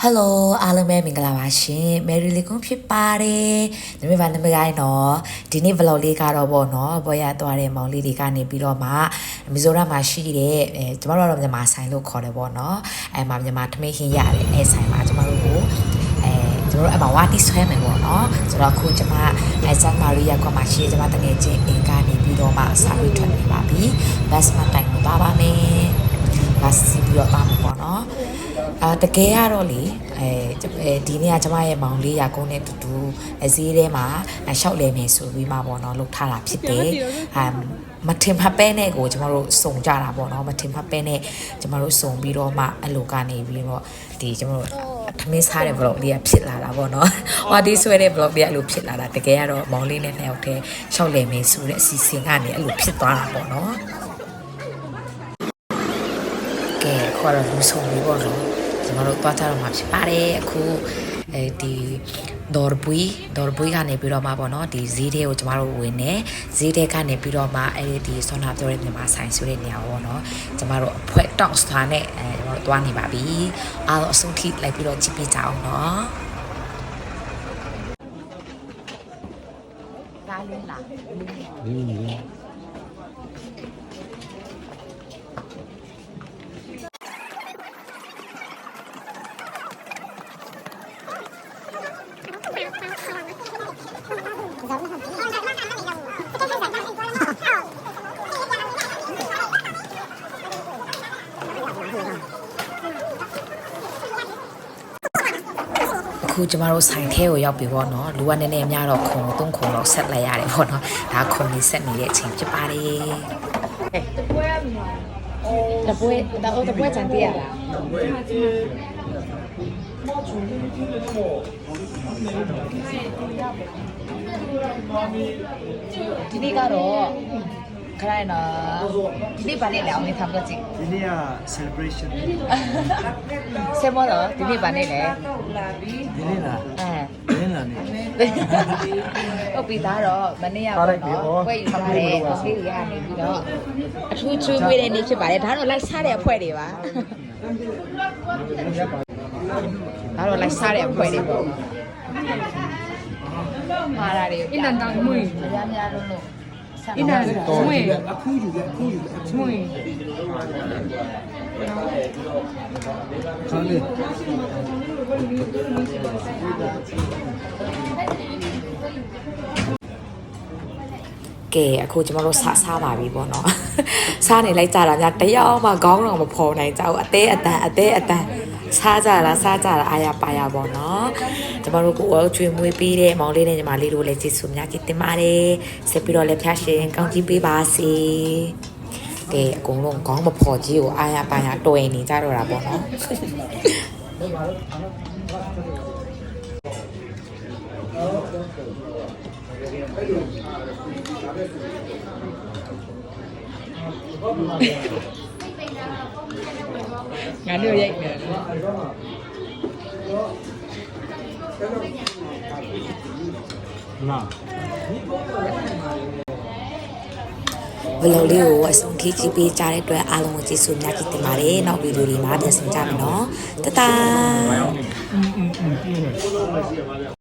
ဟယ်လိုအားလုံးပဲမင်္ဂလာပါရှင်မယ်ရီလီကွန်ဖြစ်ပါတယ်နမေပါနမေကိုင်းနော်ဒီနေ့ vlog လေးကတော့ပေါ့နော်ဘောရသွားတဲ့မောင်လေးတွေကနေပြီးတော့မှမီဇိုရမ်မှာရှိတဲ့အဲကျမတို့ကတော့မြန်မာဆိုင်လို့ခေါ်တယ်ပေါ့နော်အဲမှာမြန်မာထမင်းဟင်းရတယ်အဲဆိုင်မှာကျမတို့ကိုအဲကျွန်တော်တို့အမဝါတီဆွဲမယ်ပေါ့နော်ဆိုတော့အခုကျမအဲဆန်မာရီယာကမှရှိကျမတကယ်ချင်းအင်ကနေပြီးတော့မှစာပြီးထွက်နေပါပြီဘတ်စမတိုင်ကိုသွားပါမယ် လာစီပြီးတော့သွားမှာပေါ့နော်အာတကယ်ကတော့လေအဲဒီနေ့ကကျမရဲ့မောင်လေးရာကုန်းနဲ့တူတူအစည်းထဲမှာရှောက်လဲမယ်ဆိုပြီးမှပေါ့နော်လှုပ်ထားတာဖြစ်တယ်အမ်မထင်မှတ်ပဲနဲ့ကိုကျမတို့စုံကြတာပေါ့နော်မထင်မှတ်ပဲနဲ့ကျမတို့စုံပြီးတော့မှအလိုကနေပြီးတော့ဒီကျမတို့ထမင်းစားတဲ့ vlog လေးကဖြစ်လာတာပေါ့နော်။ဟောဒီဆွဲတဲ့ vlog လေးကအဲ့လိုဖြစ်လာတာတကယ်ကတော့မောင်လေးနဲ့နှစ်ယောက်တည်းရှောက်လဲမယ်ဆိုတဲ့အစီအစဉ်ကနေအဲ့လိုဖြစ်သွားတာပေါ့နော်။ ကဲခေါ်တော့လူစုံလေးပေါ့နော်။ကျမတို့သွားကြတော့မှာဖြစ်ပါတယ်အခုအဲဒီဒေါ်ပွီဒေါ်ပွီကနေပြီးတော့မှပေါ့နော်ဒီဈေးတွေကိုကျမတို့ဝင်နေဈေးတွေကနေပြီးတော့မှအဲဒီဆောနာပြောတဲ့မြန်မာဆိုင်ဆိုတဲ့နေရာပေါ့နော်ကျမတို့အဖွဲတောက်စတာနဲ့အဲကျမတို့သွားနေပါပြီအားလုံးအဆုံးထိလိုက်ပြီးတော့ကြည့်ပြကြအောင်နော်ဒါလေးလားအ ခုကျမတို့ဆိုင်ထဲကိုရောက်ပြီပေါ့နော်လူကနည်းနည်းများတော့ခုံသုံးခုံတော့ဆက်လိုက်ရတယ်ပေါ့နော်ဒါခုံလေးဆက်နေတဲ့အချိန်ဖြစ်ပါတယ်တပွဲဒါအော်တပွဲချန်တီးရလား ဒီနေ့က 그래 나 디디 반에 나오니 담거지 디니야 셀브레이션 세모로 디디 반에 내 디니나 에 디니나네 ဟုတ်ပြီဒါတော့မနေ့ကပေါ့ပွဲယူထားတဲ့ကော်ဖီတွေကနေပြီးတော့အထူးချွေးမွေးတဲ့နေ့ဖြစ်ပါတယ်ဒါတော့လိုက်စားတဲ့အဖွဲ့တွေပါဒါတော့လိုက်စားတဲ့အဖွဲ့တွေပေါ့မာရာတွေအင်တန်တန်မွေးများများလုံးလို့ အင်းနာငွေအခုယူရအခုယူငွေခါလေးကဲအခုကျမတို့ဆားဆားပါပြီပေါ့နော်ဆားနေလိုက်ကြတာများတယောက်မှခေါင်းတော့မဖော်နိုင်ကြဘူးအသေးအတန်အသေးအတန် စားကြလားစားကြလားအာရပါရပေါ့နော်ကျမတို့ကိုယ်ကျွေးမွေးပေးတဲ့မောင်လေးနဲ့ညီမလေးတို့လည်းကျေးဇူးများကြီးတင်ပါတယ်ဆက်ပြီးတော့လည်းဖျားရှင်ကောင်းကြီးပေးပါစေကဲအကုန်လုံးခေါင်းမဖော်ကြီးကိုအာရပါရတော်ရင်နေကြတော့တာပေါ့နော် ငါတို့ရိုက်မယ်နာဘလော်လေးကိုအဆုံးထိကြည့်ပေးကြတဲ့အတွက်အားလုံးကိုကျေးဇူးများကြီးတင်ပါတယ်နောက်ဗီဒီယိုတွေမှာပြန်ဆုံကြမယ်နော်တတား